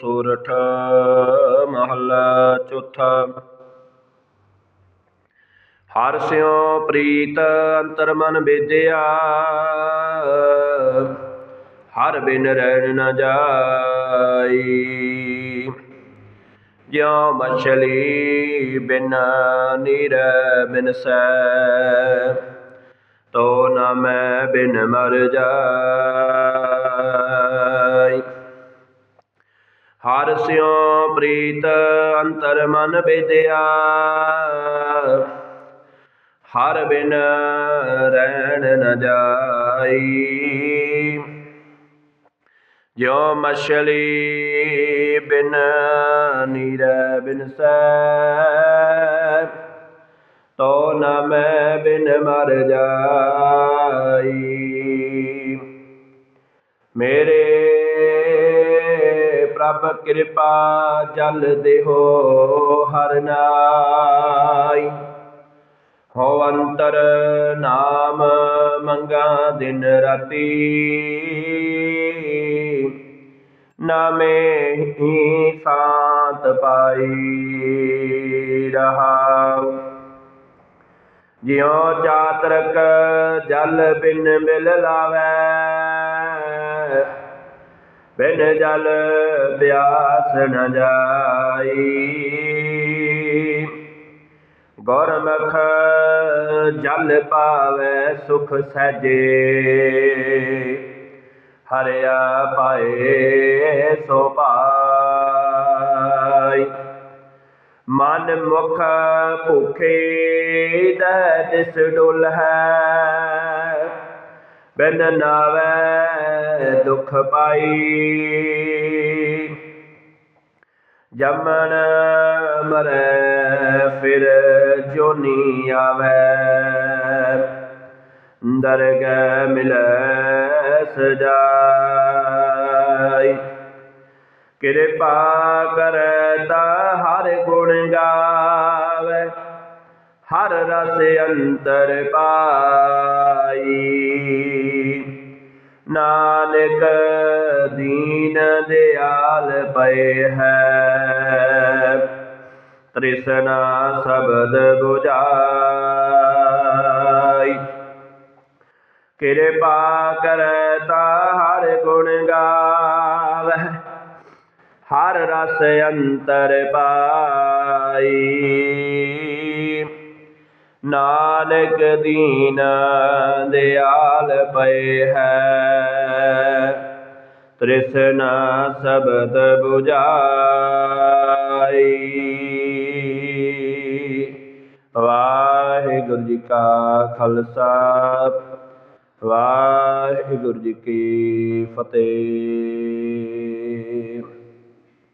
ਸੋਰਠ ਮਹੱਲਾ ਚੌਥਾ। ਹਰ ਸਿਉ ਪ੍ਰੀਤ ਅੰਤਰ ਮਨ ਬੇਦਿਆ ਹਰ ਬਿਨ ਰਹਿਣ ਨ ਜਾਈ। ਜਿਉ ਮਛਲੀ ਬਿਨ ਨੀਰ ਬਿਨ ਸੈ ਤੋ ਨ ਮੈਂ ਬਿਨ ਮਰ ਜਾ ਹਰ ਸਿਉ ਪ੍ਰੀਤ ਅੰਤਰ ਮਨ ਬੇਦਿਆ ਹਰ ਬਿਨ ਰਹਿਣ ਨ ਜਾਈ। ਜਿਉ ਮਛਲੀ ਬਿਨ ਨੀਰ ਬਿਨ ਸੈ ਤੋ ਨ ਮੈਂ ਬਿਨ ਮਰ ਜਾਈ। ਮੇਰੇ ਪ੍ਰਭ ਕਿਰਪਾ ਜਲ ਦੇਹੋ ਹਰ ਨਾਈ। ਹੋ ਅੰਤਰ ਨਾਮ ਮੰਗਾ ਦਿਨ ਰਾਤੀ। ਨਾਮੇ ਹੀ ਸਾਤ ਪਾਈ ਰਹਾਉ। ਜਿਉ ਚਾਤਰਕ ਜਲ ਬਿਨ ਮਿਲ ਲਾਵੈ ਬਿਨ ਜਲ ਪਿਆਸ ਨ ਜਾਈ। ਗੁਰਮੁਖ ਜਲ ਪਾਵੈ ਸੁਖ ਸਹਿਜੇ। ਹਰਿਆ ਪਾਏ ਸੋ ਪਾਈ ਮਨ ਮੁਖ ਭੁਖੇ ਦਾ ਦਿਸ ਡੁਲ ਹੈ। ਬਿਨ ਨਾਵੈ ਦੁਖ ਪਾਈ। ਜਮਨ ਮਰੈ ਫਿਰ ਜੋਨੀ ਆਵੈ। ਦਰਗਹਿ ਮਿਲੈ ਸਜਾਈ। ਕਿਰਪਾ ਕਰੈ ਹਰ ਗੁਣ ਗਾ ਹਰ ਰਸ ਅੰਤਰ ਪਾਈ। ਨਾਨਕ ਦੀਨ ਦਿਆਲ ਪਏ ਹੈ। ਤ੍ਰਿਸ਼ਨਾ ਸ਼ਬਦ 부ਜਾਈ ਕਿਰਪਾ ਕਰਤਾ ਹਰ ਗੁਣ ਗਾਵੇ ਹਰ ਰਸ ਅੰਤਰ ਪਾਈ। ਨਾਨਕ ਦੀਨ ਦਿਆਲ ਪਏ ਹੈ। ਤ੍ਰਿਸ਼ਨਾ ਸ਼ਬਦ 부ਜਾਈ ਵਾਹਿਗੁਰੂ ਜੀ ਕਾ ਖਾਲਸਾ, ਵਾਹਿਗੁਰੂ ਜੀ ਕੀ ਫਤਿਹ।